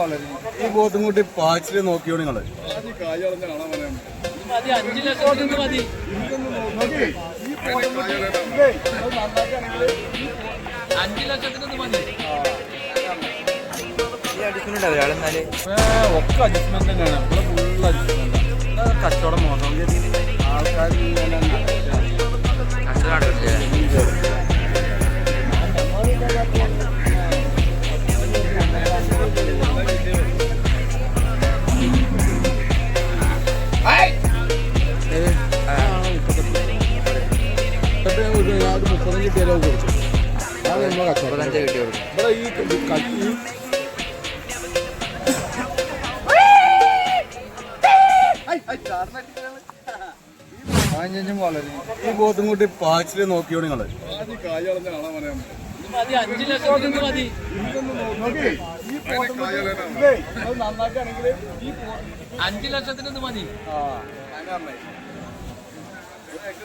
വളരും. ഈ ബോത്തും കൂട്ടി പാച്ചിൽ നോക്കിയോ നിങ്ങൾ. ഒക്കെ അഡ്ജസ്റ്റ്മെന്റ് തന്നെയാണ്. ഇവിടെ ഫുൾ അഡ്ജസ്റ്റ്മെന്റ് ഇതൊക്കെ ഒരു ഒരു മുപ്പത്തഞ്ച് കിലോ കൊടുത്തു അത് നമ്മൾ കച്ചവടം ഇവിടെ ഈ ഈ ഈ ബോട്ടും കൂട്ടി പാച്ചിൽ നോക്കിയോ നിങ്ങൾ അഞ്ചു ലക്ഷത്തിന് മതി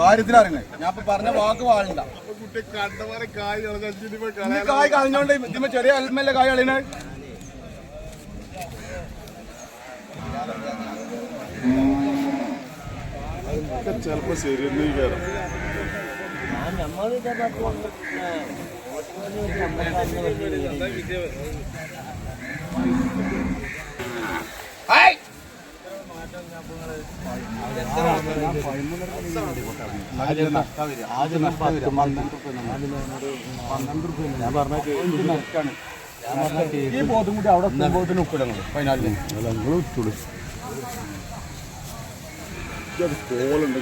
കാര്യത്തിൽ അറിയണേ ഞാൻ ഇപ്പൊ പറഞ്ഞ വാക്ക് ഈ കായ് കളഞ്ഞോണ്ട് ഇതിമ്മ ചെറിയ അൽമല്ല കായ് കളയണേ? ചിലപ്പോ ശരിയെന്ന് കയറാം ഞാൻ പറഞ്ഞ ഈ ബോധം കൂടി അവിടെ ബോധത്തിന് ഉപ്പിടണം പതിനാലിന് നിങ്ങൾ വിട്ടുള്ളൂ കോളുണ്ട്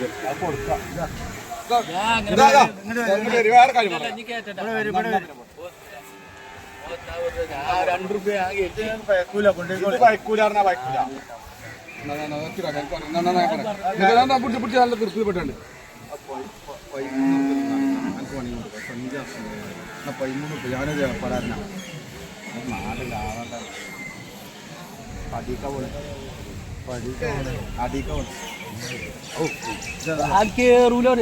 വേറെ കാര്യം പറയാം. ഇനി കേറ്റണ്ട ഇത് വഴക്കൂല പറഞ്ഞാ വഴക്കൂല. എന്നാ, എന്നാ, എന്നാ, ഒത്തിരി ആക്കാം. എനിക്ക് എന്നാ, എന്നാ, ഞാൻ പറയാം. ഇത് ഞാൻ പിടിച്ച് പിടിച്ച് നല്ല തൃപ്തിപ്പെട്ടുണ്ട് ഞാനത് പറയാനാ കേറൂലേ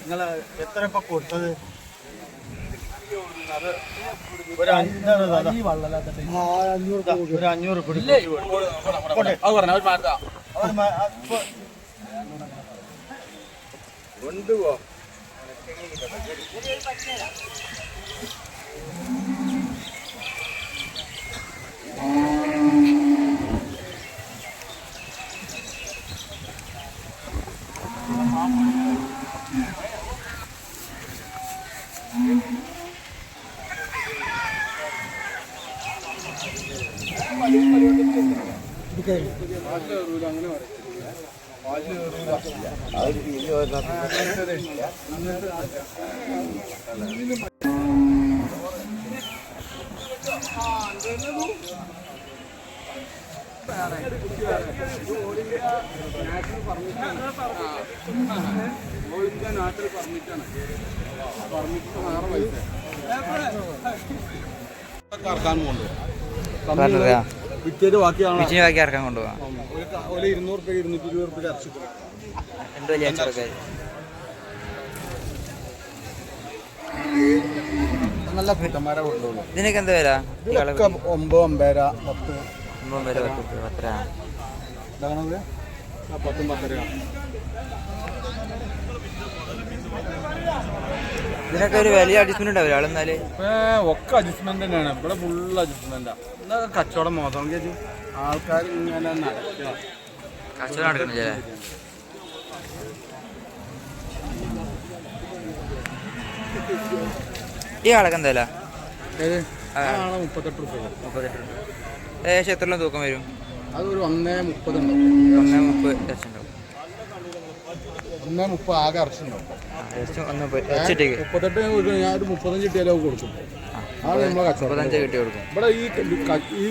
നിങ്ങൾ എത്ര ഇപ്പൊ കൊടുത്തത്? ഒരു അഞ്ഞൂറ് ദാ. ആ, അഞ്ഞൂറ് ദാ. ഒരു അഞ്ഞൂറ് കൊടു അത് പറഞ്ഞ അവർ മാറ്റാ അവർ മ- അപ്പൊ കറക്കാൻ പോകുന്നത് വിറ്റിയത് ബാക്കിയാണ്? മിച്ചിന് ബാക്കി ഇറക്കാൻ കൊണ്ടുപോകാം. ഒരു ഇരുന്നൂറ് രൂപ ഇരുന്നൂറ്റി ഇരുപത് രൂപ ഇറച്ചി എന്തോ വിചാരിച്ചൊക്കെ നല്ല കൂട്ടന്മാരെ കൊണ്ടുപോകും. ഇതിനൊക്കെ എന്താ വില? ഇതിലൊക്കെ ഒമ്പത് ഒമ്പതര പത്ത്. ഒമ്പത് വരെ പത്ത് പത്തര. ആ പത്തും പത്തര ഇതിനൊക്കെ ഒരു വലിയ അഡ്ജസ്റ്റ്മെന്റ് ഉണ്ടാവില്ല? ആളെന്നാൽ? ഒക്കെ അഡ്ജസ്റ്റ്മെന്റ് തന്നെയാണ്. ഇവിടെ ഫുൾ അഡ്ജസ്റ്റ്മെന്റാ എന്താ കച്ചവടം മോശം ആൾക്കാർ ഇങ്ങനെ നടക്കുക. കച്ചവടം ഈ ആളൊക്കെ എന്താ വില ഏത്? ആ. ആളെ മുപ്പത്തെട്ട് റുപ്യ മുപ്പത്തെട്ട് രൂപ ഏകദേശം എത്ര തൂക്കം വരും? അത് ഒരു ഒന്നേ മുപ്പത് ഒന്നേ മുപ്പത് ലക്ഷം ഒന്നേ മുപ്പത് ആകെ ഇറച്ചിണ്ടാവും മുപ്പത്തെട്ട് ഞാൻ ഒരു മുപ്പത്തഞ്ച് കിട്ടിയാലും കൊടുക്കും. ആ അത് നമ്മളെ കച്ചവടം. ഇവിടെ ഈ